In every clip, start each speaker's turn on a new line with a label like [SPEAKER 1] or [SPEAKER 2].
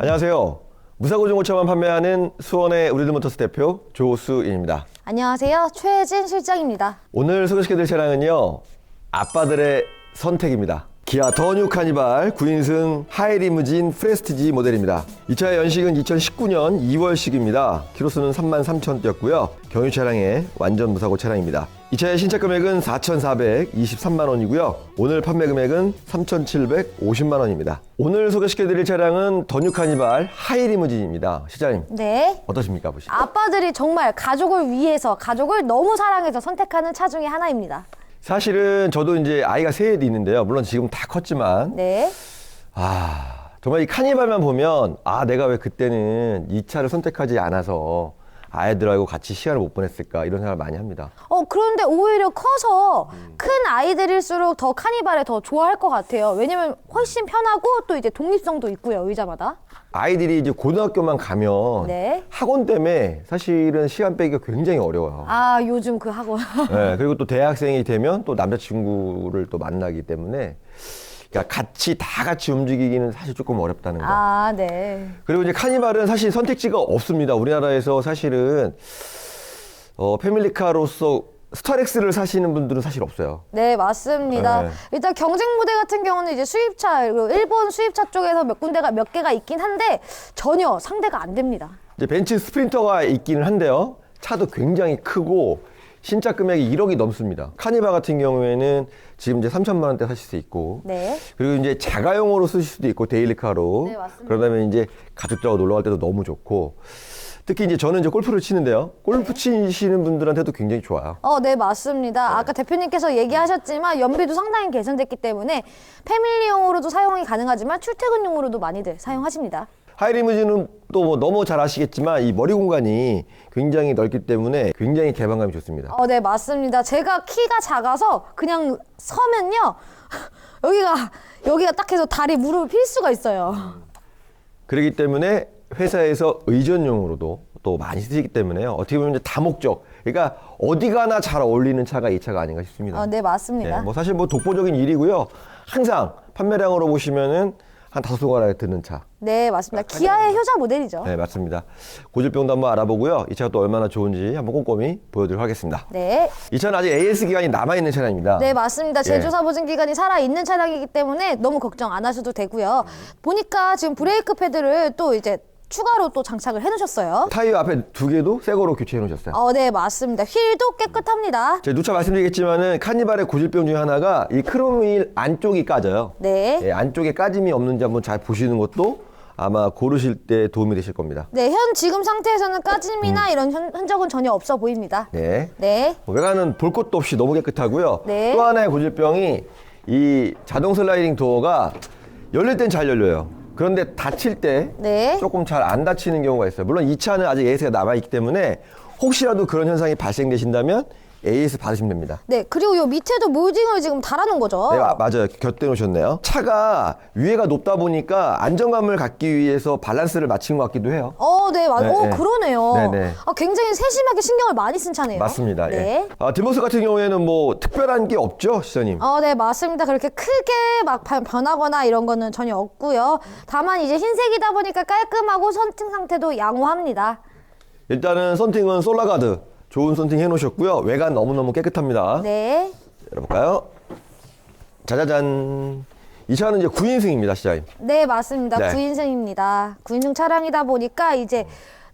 [SPEAKER 1] 안녕하세요. 무사고 중고차만 판매하는 수원의 우리들 모터스 대표 조수인입니다.
[SPEAKER 2] 안녕하세요. 최진 실장입니다.
[SPEAKER 1] 오늘 소개시켜드릴 차량은요. 아빠들의 선택입니다. 기아 더뉴 카니발 9인승 하이리무진 프레스티지 모델입니다. 이 차의 연식은 2019년 2월식입니다. 키로수는 33,000 뛰었고요. 경유 차량의 완전 무사고 차량입니다. 이 차의 신차 금액은 4,423만 원이고요. 오늘 판매 금액은 3,750만 원입니다. 오늘 소개시켜드릴 차량은 더뉴 카니발 하이 리무진입니다. 시장님
[SPEAKER 2] 네.
[SPEAKER 1] 어떠십니까 보시죠?
[SPEAKER 2] 아빠들이 정말 가족을 위해서, 가족을 너무 사랑해서 선택하는 차 중에 하나입니다.
[SPEAKER 1] 사실은 저도 이제 아이가 셋이 있는데요. 물론 지금 다 컸지만
[SPEAKER 2] 네.
[SPEAKER 1] 아 정말 이 카니발만 보면 아 내가 왜 그때는 이 차를 선택하지 않아서 아이들하고 같이 시간을 못 보냈을까 이런 생각을 많이 합니다.
[SPEAKER 2] 어, 그런데 오히려 커서 큰 아이들일수록 더 카니발에 더 좋아할 것 같아요. 왜냐면 훨씬 편하고 또 이제 독립성도 있고요, 의자마다.
[SPEAKER 1] 아이들이 이제 고등학교만 가면
[SPEAKER 2] 네.
[SPEAKER 1] 학원 때문에 사실은 시간 빼기가 굉장히 어려워요.
[SPEAKER 2] 아, 요즘 그 학원.
[SPEAKER 1] 네, 그리고 또 대학생이 되면 또 남자친구를 또 만나기 때문에 그러니까 같이 다 같이 움직이기는 사실 조금 어렵다는 거.
[SPEAKER 2] 아, 네.
[SPEAKER 1] 그리고 이제 카니발은 사실 선택지가 없습니다. 우리나라에서 사실은 어, 패밀리카로서 스타렉스를 사시는 분들은 사실 없어요.
[SPEAKER 2] 네, 맞습니다.
[SPEAKER 1] 네.
[SPEAKER 2] 일단 경쟁 무대 같은 경우는 이제 수입차, 그리고 일본 수입차 쪽에서 몇 군데가 몇 개가 있긴 한데 전혀 상대가 안 됩니다.
[SPEAKER 1] 이제 벤츠 스프린터가 있기는 한데요. 차도 굉장히 크고 신차 금액이 1억이 넘습니다. 카니발 같은 경우에는 지금 이제 3천만 원대 사실 수 있고
[SPEAKER 2] 네.
[SPEAKER 1] 그리고 이제 자가용으로 쓰실 수도 있고 데일리카로
[SPEAKER 2] 네, 맞습니다.
[SPEAKER 1] 그러다면 이제 가족들하고 놀러 갈 때도 너무 좋고 특히 이제 저는 이제 골프를 치는데요. 골프 치시는 분들한테도 굉장히 좋아요.
[SPEAKER 2] 어, 네, 맞습니다. 아까 대표님께서 얘기하셨지만 연비도 상당히 개선됐기 때문에 패밀리용으로도 사용이 가능하지만 출퇴근용으로도 많이들 사용하십니다.
[SPEAKER 1] 하이리무진은 또 뭐 너무 잘 아시겠지만 이 머리 공간이 굉장히 넓기 때문에 굉장히 개방감이 좋습니다.
[SPEAKER 2] 어, 네, 맞습니다. 제가 키가 작아서 그냥 서면요. 여기가, 여기가 딱 해서 다리, 무릎을 필 수가 있어요.
[SPEAKER 1] 그렇기 때문에 회사에서 의전용으로도 또 많이 쓰시기 때문에요. 어떻게 보면 이제 다목적. 그러니까 어디 가나 잘 어울리는 차가 이 차가 아닌가 싶습니다.
[SPEAKER 2] 어, 네, 맞습니다.
[SPEAKER 1] 네, 뭐 사실 뭐 독보적인 일이고요. 항상 판매량으로 보시면은 한 다섯 손가락에 드는 차.
[SPEAKER 2] 네, 맞습니다. 기아의 효자 모델이죠.
[SPEAKER 1] 네, 맞습니다. 고질병도 한번 알아보고요. 이 차가 또 얼마나 좋은지 한번 꼼꼼히 보여드리도록 하겠습니다.
[SPEAKER 2] 네.
[SPEAKER 1] 이 차는 아직 AS 기간이 남아있는 차량입니다.
[SPEAKER 2] 네, 맞습니다.
[SPEAKER 1] 예.
[SPEAKER 2] 제조사 보증 기간이 살아 있는 차량이기 때문에 너무 걱정 안 하셔도 되고요. 보니까 지금 브레이크 패드를 또 이제 추가로 또 장착을 해 놓으셨어요.
[SPEAKER 1] 타이어 앞에 두 개도 새 거로 교체해 놓으셨어요.
[SPEAKER 2] 어, 네, 맞습니다. 휠도 깨끗합니다.
[SPEAKER 1] 제가 누차 말씀드리겠지만은 카니발의 고질병 중에 하나가 이 크롬휠 안쪽이 까져요.
[SPEAKER 2] 네.
[SPEAKER 1] 예, 안쪽에 까짐이 없는지 한번 잘 보시는 것도 아마 고르실 때 도움이 되실 겁니다.
[SPEAKER 2] 네, 현 지금 상태에서는 까짐이나 이런 현, 흔적은 전혀 없어 보입니다.
[SPEAKER 1] 네.
[SPEAKER 2] 네.
[SPEAKER 1] 외관은 볼 것도 없이 너무 깨끗하고요.
[SPEAKER 2] 네.
[SPEAKER 1] 또 하나의 고질병이 이 자동 슬라이딩 도어가 열릴 땐 잘 열려요. 그런데 닫힐 때
[SPEAKER 2] 네.
[SPEAKER 1] 조금 잘안 닫히는 경우가 있어요. 물론 이 차는 아직 AS가 남아있기 때문에 혹시라도 그런 현상이 발생되신다면 AS 받으시면 됩니다.
[SPEAKER 2] 네, 그리고 요 밑에도 몰딩을 지금 달아놓은 거죠.
[SPEAKER 1] 네, 아, 맞아요. 곁대 놓으셨네요. 차가 위에가 높다 보니까 안정감을 갖기 위해서 밸런스를 맞춘 것 같기도 해요.
[SPEAKER 2] 어, 네, 맞,
[SPEAKER 1] 네,
[SPEAKER 2] 어,
[SPEAKER 1] 네.
[SPEAKER 2] 그러네요.
[SPEAKER 1] 네, 네.
[SPEAKER 2] 아, 굉장히 세심하게 신경을 많이 쓴 차네요.
[SPEAKER 1] 맞습니다.
[SPEAKER 2] 네.
[SPEAKER 1] 예. 아, 뒷모습 같은 경우에는 뭐 특별한 게 없죠, 시선님?
[SPEAKER 2] 어, 네, 맞습니다. 그렇게 크게 막 변- 변하거나 이런 거는 전혀 없고요. 다만 이제 흰색이다 보니까 깔끔하고 선팅 상태도 양호합니다.
[SPEAKER 1] 일단은 썬팅은 솔라가드 좋은 썬팅 해놓으셨고요. 외관 너무너무 깨끗합니다.
[SPEAKER 2] 네.
[SPEAKER 1] 열어볼까요? 짜자잔. 이 차는 이제 9인승입니다, 시장님.
[SPEAKER 2] 네, 맞습니다.
[SPEAKER 1] 네.
[SPEAKER 2] 9인승입니다. 9인승 차량이다 보니까 이제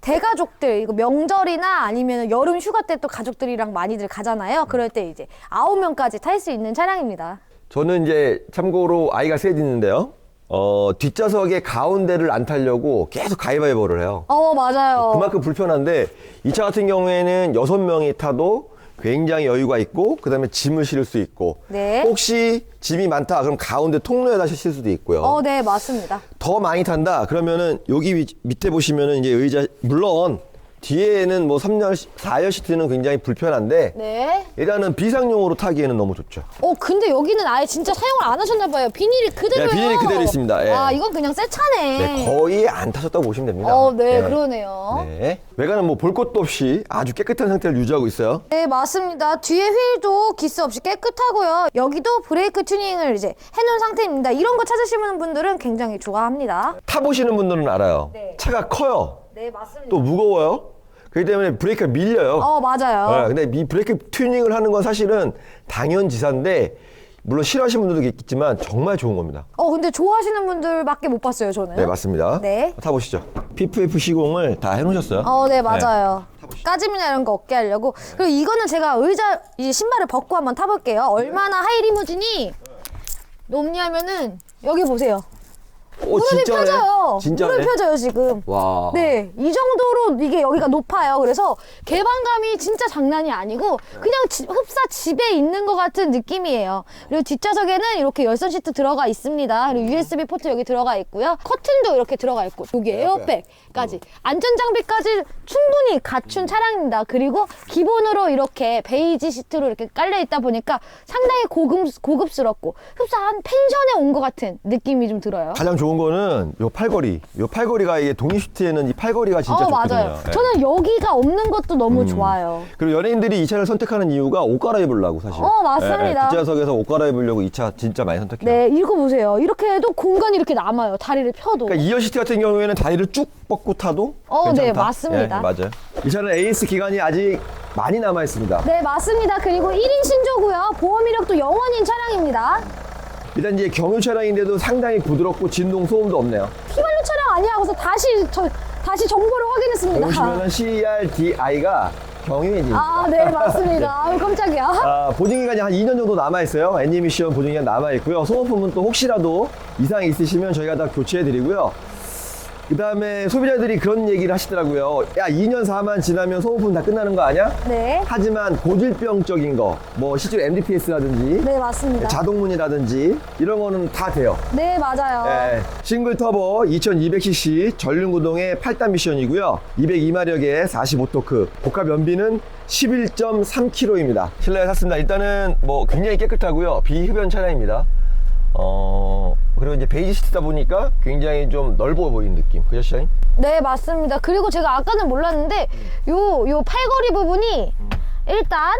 [SPEAKER 2] 대가족들, 이거 명절이나 아니면 여름 휴가 때 또 가족들이랑 많이들 가잖아요. 그럴 때 이제 아홉 명까지 탈 수 있는 차량입니다.
[SPEAKER 1] 저는 이제 참고로 아이가 셋 있는데요. 어, 뒷좌석의 가운데를 안 타려고 계속 가위바위보를 해요.
[SPEAKER 2] 어, 맞아요.
[SPEAKER 1] 그만큼 불편한데 이 차 같은 경우에는 여섯 명이 타도 굉장히 여유가 있고 그다음에 짐을 실을 수 있고
[SPEAKER 2] 네.
[SPEAKER 1] 혹시 짐이 많다 그럼 가운데 통로에다 실을 수도 있고요.
[SPEAKER 2] 어, 네, 맞습니다.
[SPEAKER 1] 더 많이 탄다 그러면은 여기 위- 밑에 보시면은 이제 의자 물론 뒤에는 뭐 3열, 4열 시트는 굉장히 불편한데
[SPEAKER 2] 네.
[SPEAKER 1] 일단은 비상용으로 타기에는 너무 좋죠.
[SPEAKER 2] 어 근데 여기는 아예 진짜 사용을 안 하셨나 봐요. 비닐이 그대로요.
[SPEAKER 1] 네, 비닐이 그대로 있습니다. 예.
[SPEAKER 2] 아 이건 그냥 새 차네.
[SPEAKER 1] 네, 거의 안 타셨다고 보시면 됩니다.
[SPEAKER 2] 어, 네, 그러네요.
[SPEAKER 1] 네. 외관은 뭐 볼 것도 없이 아주 깨끗한 상태를 유지하고 있어요.
[SPEAKER 2] 네, 맞습니다. 뒤에 휠도 기스 없이 깨끗하고요. 여기도 브레이크 튜닝을 이제 해놓은 상태입니다. 이런 거 찾으시는 분들은 굉장히 좋아합니다.
[SPEAKER 1] 타보시는 분들은 알아요.
[SPEAKER 2] 네.
[SPEAKER 1] 차가 커요.
[SPEAKER 2] 네, 맞습니다.
[SPEAKER 1] 또 무거워요. 그렇기 때문에 브레이크가 밀려요.
[SPEAKER 2] 어, 맞아요.
[SPEAKER 1] 네, 근데 이 브레이크 튜닝을 하는 건 사실은 당연지사인데 물론 싫어하시는 분들도 있겠지만 정말 좋은 겁니다.
[SPEAKER 2] 어, 근데 좋아하시는 분들밖에 못 봤어요, 저는.
[SPEAKER 1] 네, 맞습니다.
[SPEAKER 2] 네.
[SPEAKER 1] 타보시죠. PFF 시공을 다 해놓으셨어요.
[SPEAKER 2] 어, 네, 맞아요. 까짐이나 이런 거 없게 하려고. 그리고 이거는 제가 의자, 이 신발을 벗고 한번 타볼게요. 얼마나 하이리무진이 높냐면은, 여기 보세요.
[SPEAKER 1] 오,
[SPEAKER 2] 무릎이
[SPEAKER 1] 진짜네.
[SPEAKER 2] 펴져요.
[SPEAKER 1] 진짜네.
[SPEAKER 2] 무릎이 펴져요, 지금.
[SPEAKER 1] 와.
[SPEAKER 2] 네, 이 정도로 이게 여기가 높아요. 그래서 개방감이 진짜 장난이 아니고 그냥 지- 흡사 집에 있는 것 같은 느낌이에요. 그리고 뒷좌석에는 이렇게 열선 시트 들어가 있습니다. 그리고 USB 포트 여기 들어가 있고요. 커튼도 이렇게 들어가 있고 여기 에어백까지 안전 장비까지 충분히 갖춘 차량입니다. 그리고 기본으로 이렇게 베이지 시트로 이렇게 깔려 있다 보니까 상당히 고급 고급스럽고 흡사한 펜션에 온 것 같은 느낌이 좀 들어요.
[SPEAKER 1] 가장 좋은 거는 요 팔걸이. 요 팔걸이가 이게 독립 시트에는 이 팔걸이가 진짜
[SPEAKER 2] 어,
[SPEAKER 1] 좋거든요.
[SPEAKER 2] 맞아요.
[SPEAKER 1] 네.
[SPEAKER 2] 저는 여기가 없는 것도 너무 좋아요.
[SPEAKER 1] 그리고 연예인들이 이 차를 선택하는 이유가 옷 갈아입으려고 사실.
[SPEAKER 2] 어, 맞습니다.
[SPEAKER 1] 뒷좌석에서 옷 갈아입으려고 이 차 진짜 많이 선택해요.
[SPEAKER 2] 네, 이거 보세요. 이렇게 해도 공간이 이렇게 남아요. 다리를 펴도.
[SPEAKER 1] 그러니까 2열 시트 같은 경우에는 다리를 쭉 뻗고 타도
[SPEAKER 2] 어,
[SPEAKER 1] 괜찮다.
[SPEAKER 2] 네, 맞습니다.
[SPEAKER 1] 예, 맞아요. 이 차는 AS 기간이 아직 많이 남아 있습니다.
[SPEAKER 2] 네, 맞습니다. 그리고 1인 신조고요. 보험 이력도 영원인 차량입니다.
[SPEAKER 1] 일단 이제 경유 차량인데도 상당히 부드럽고 진동 소음도 없네요.
[SPEAKER 2] 휘발유 차량 아니야. 그래서 다시 저 다시 정보를 확인했습니다.
[SPEAKER 1] 보시면은 CRDI가 경유이지.
[SPEAKER 2] 아, 네, 맞습니다. 아유, 깜짝이야.
[SPEAKER 1] 아, 보증 기간이 한 2년 정도 남아 있어요. 애니미션 보증 기간 남아 있고요. 소모품은 또 혹시라도 이상이 있으시면 저희가 다 교체해 드리고요. 그 다음에 소비자들이 그런 얘기를 하시더라고요. 야, 2년 4만 지나면 소모품 다 끝나는 거 아니야?
[SPEAKER 2] 네.
[SPEAKER 1] 하지만 고질병적인 거, 뭐 실제로 MDPS라든지
[SPEAKER 2] 네, 맞습니다.
[SPEAKER 1] 자동문이라든지 이런 거는 다 돼요.
[SPEAKER 2] 네, 맞아요.
[SPEAKER 1] 네, 싱글 터보 2200cc 전륜 구동의 8단 미션이고요. 202마력의 45토크. 복합 연비는 11.3km입니다. 실내에 샀습니다. 일단은 뭐 굉장히 깨끗하고요. 비흡연 차량입니다. 어, 그리고 이제 베이지 시트다 보니까 굉장히 좀 넓어 보이는 느낌. 그죠, 시장님?
[SPEAKER 2] 네, 맞습니다. 그리고 제가 아까는 몰랐는데 요, 요 팔걸이 부분이 일단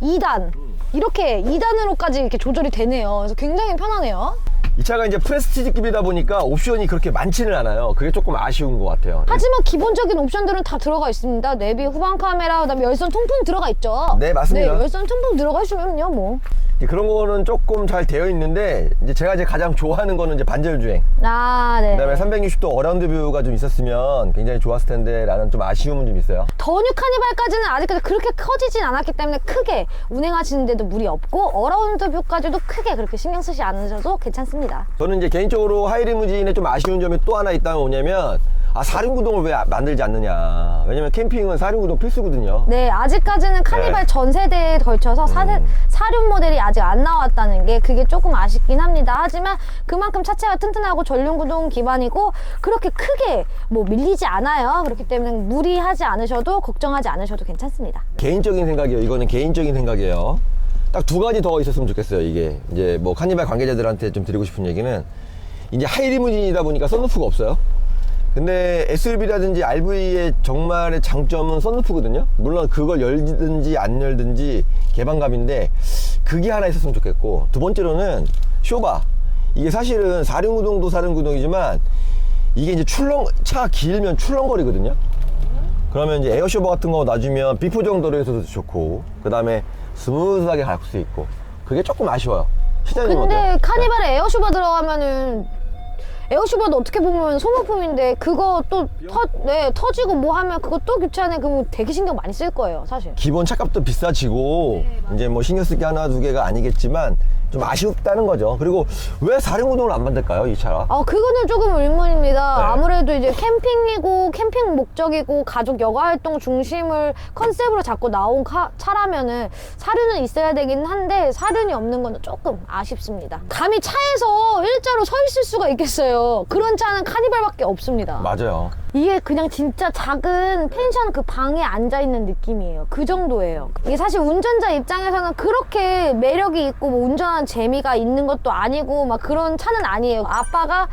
[SPEAKER 2] 2단 이렇게 2단으로까지 이렇게 조절이 되네요. 그래서 굉장히 편하네요.
[SPEAKER 1] 이 차가 이제 프레스티지급이다 보니까 옵션이 그렇게 많지는 않아요. 그게 조금 아쉬운 것 같아요.
[SPEAKER 2] 하지만 기본적인 옵션들은 다 들어가 있습니다. 내비 후방 카메라, 그다음에 열선 통풍 들어가 있죠.
[SPEAKER 1] 네, 맞습니다.
[SPEAKER 2] 네, 열선 통풍 들어가 있으면요, 뭐.
[SPEAKER 1] 그런 거는 조금 잘 되어 있는데 이제 제가 이제 가장 좋아하는 거는 이제 반절 주행.
[SPEAKER 2] 아, 네.
[SPEAKER 1] 그다음에 360도 어라운드 뷰가 좀 있었으면 굉장히 좋았을 텐데라는 좀 아쉬움은 좀 있어요.
[SPEAKER 2] 더뉴 카니발까지는 아직까지 그렇게 커지진 않았기 때문에 크게 운행하시는데도 무리 없고 어라운드 뷰까지도 크게 그렇게 신경 쓰지 않으셔도 괜찮습니다.
[SPEAKER 1] 저는 이제 개인적으로 하이리무진에 좀 아쉬운 점이 또 하나 있다면 뭐냐면 아 사륜구동을 왜 아- 만들지 않느냐. 왜냐면 캠핑은 사륜구동 필수거든요.
[SPEAKER 2] 네, 아직까지는 카니발
[SPEAKER 1] 네.
[SPEAKER 2] 전 세대에 걸쳐서 사, 사륜 모델이 아직 안 나왔다는 게 그게 조금 아쉽긴 합니다. 하지만 그만큼 차체가 튼튼하고 전륜구동 기반이고 그렇게 크게 뭐 밀리지 않아요. 그렇기 때문에 무리하지 않으셔도 걱정하지 않으셔도 괜찮습니다.
[SPEAKER 1] 개인적인 생각이에요. 이거는 개인적인 생각이에요. 딱 두 가지 더 있었으면 좋겠어요. 이게 이제 뭐 카니발 관계자들한테 좀 드리고 싶은 얘기는 이제 하이리무진이다 보니까 썬루프가 없어요. 근데 SUV라든지 RV의 정말의 장점은 썬루프거든요. 물론 그걸 열든지 안 열든지 개방감인데 그게 하나 있었으면 좋겠고 두 번째로는 쇼바 이게 사실은 사륜구동도 사륜구동이지만 이게 이제 출렁 차가 길면 출렁거리거든요. 그러면 이제 에어쇼버 같은 거 놔주면 비포 정 도로에서도 좋고 그 다음에 스무스하게 갈 수 있고 그게 조금 아쉬워요. 시장님
[SPEAKER 2] 근데
[SPEAKER 1] 어때요?
[SPEAKER 2] 카니발에 에어쇼바 들어가면은 에어쇼바도 어떻게 보면 소모품인데 그거 또 터, 네, 터지고 뭐 하면 그거 또 교체하네 그러면 되게 신경 많이 쓸 거예요 사실
[SPEAKER 1] 기본 차값도 비싸지고 이제 뭐 신경 쓸 게 하나 두 개가 아니겠지만 좀 아쉽다는 거죠. 그리고 왜 사륜구동을 안 만들까요 이 차가?
[SPEAKER 2] 아 그거는 조금 의문입니다
[SPEAKER 1] 네.
[SPEAKER 2] 아무래도 이제 캠핑이고 캠핑 목적이고 가족 여가 활동 중심을 컨셉으로 잡고 나온 카- 차라면은 사륜은 있어야 되긴 한데 사륜이 없는 건 조금 아쉽습니다 감히 차에서 일자로 서 있을 수가 있겠어요 그런 차는 카니발밖에 없습니다
[SPEAKER 1] 맞아요.
[SPEAKER 2] 이게 그냥 진짜 작은 펜션 그 방에 앉아 있는 느낌이에요. 그 정도예요. 이게 사실 운전자 입장에서는 그렇게 매력이 있고 뭐 운전하는 재미가 있는 것도 아니고 막 그런 차는 아니에요. 아빠가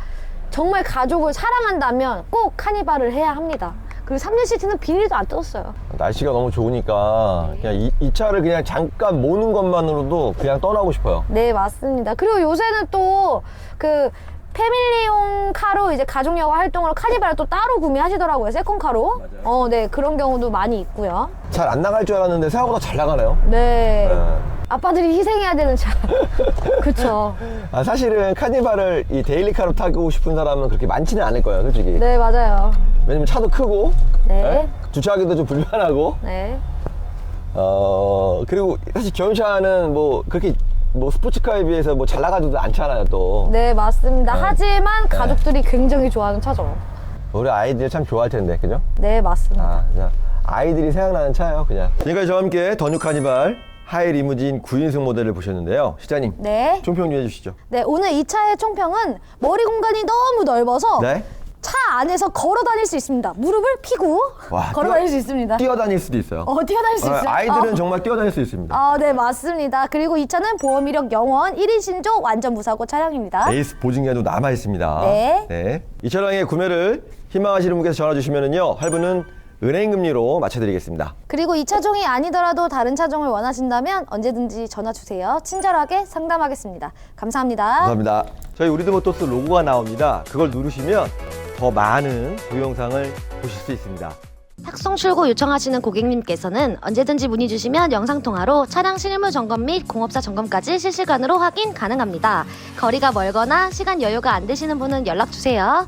[SPEAKER 2] 정말 가족을 사랑한다면 꼭 카니발을 해야 합니다. 그리고 3년 시트는 비닐도 안 뜯었어요.
[SPEAKER 1] 날씨가 너무 좋으니까 그냥 이, 이 차를 그냥 잠깐 모는 것만으로도 그냥 떠나고 싶어요.
[SPEAKER 2] 네, 맞습니다. 그리고 요새는 또 그 패밀리용 카로 이제 가족여가 활동으로 카니발을 또 따로 구매하시더라고요. 세컨카로. 어, 네. 그런 경우도 많이 있고요.
[SPEAKER 1] 잘 안 나갈 줄 알았는데 생각보다 잘 나가네요.
[SPEAKER 2] 네.
[SPEAKER 1] 네.
[SPEAKER 2] 아빠들이 희생해야 되는 차. 그쵸.
[SPEAKER 1] 아, 사실은 카니발을 이 데일리카로 타고 싶은 사람은 그렇게 많지는 않을 거예요, 솔직히.
[SPEAKER 2] 네, 맞아요.
[SPEAKER 1] 왜냐면 차도 크고,
[SPEAKER 2] 네.
[SPEAKER 1] 예? 주차하기도 좀 불편하고,
[SPEAKER 2] 네.
[SPEAKER 1] 어, 그리고 사실 견샤는 뭐 그렇게 뭐 스포츠카에 비해서 뭐 잘 나가지도 않잖아요, 또.
[SPEAKER 2] 네, 맞습니다. 하지만 가족들이 굉장히 좋아하는 차죠.
[SPEAKER 1] 우리 아이들 참 좋아할 텐데, 그죠?
[SPEAKER 2] 네, 맞습니다.
[SPEAKER 1] 아, 그냥 아이들이 생각나는 차예요, 그냥. 지금까지 저와 함께 더뉴 카니발 하이 리무진 9인승 모델을 보셨는데요. 시장님,
[SPEAKER 2] 네.
[SPEAKER 1] 총평 좀 해주시죠.
[SPEAKER 2] 네, 오늘 이 차의 총평은 머리 공간이 너무 넓어서
[SPEAKER 1] 네.
[SPEAKER 2] 차 안에서 걸어 다닐 수 있습니다. 무릎을 피고
[SPEAKER 1] 와,
[SPEAKER 2] 걸어
[SPEAKER 1] 뛰어-
[SPEAKER 2] 다닐 수 있습니다.
[SPEAKER 1] 뛰어다닐 수도 있어요.
[SPEAKER 2] 어, 뛰어다닐 수
[SPEAKER 1] 어,
[SPEAKER 2] 있어요.
[SPEAKER 1] 아이들은
[SPEAKER 2] 어.
[SPEAKER 1] 정말 뛰어다닐 수 있습니다.
[SPEAKER 2] 아, 네, 맞습니다. 그리고 이 차는 보험 이력 영원 1인 신조 완전 무사고 차량입니다.
[SPEAKER 1] 에이스 보증기한도 남아 있습니다.
[SPEAKER 2] 네.
[SPEAKER 1] 이 차량의 구매를 희망하시는 분께서 전화 주시면은요 할부는 은행 금리로 맞춰드리겠습니다.
[SPEAKER 2] 그리고 이 차종이 아니더라도 다른 차종을 원하신다면 언제든지 전화 주세요. 친절하게 상담하겠습니다. 감사합니다.
[SPEAKER 1] 감사합니다. 저희 우리드모토스 로고가 나옵니다. 그걸 누르시면 더 많은 동영상을 보실 수 있습니다.
[SPEAKER 2] 탁송 출고 요청하시는 고객님께서는 언제든지 문의 주시면 영상통화로 차량 실무 점검 및 공업사 점검까지 실시간으로 확인 가능합니다. 거리가 멀거나 시간 여유가 안 되시는 분은 연락 주세요.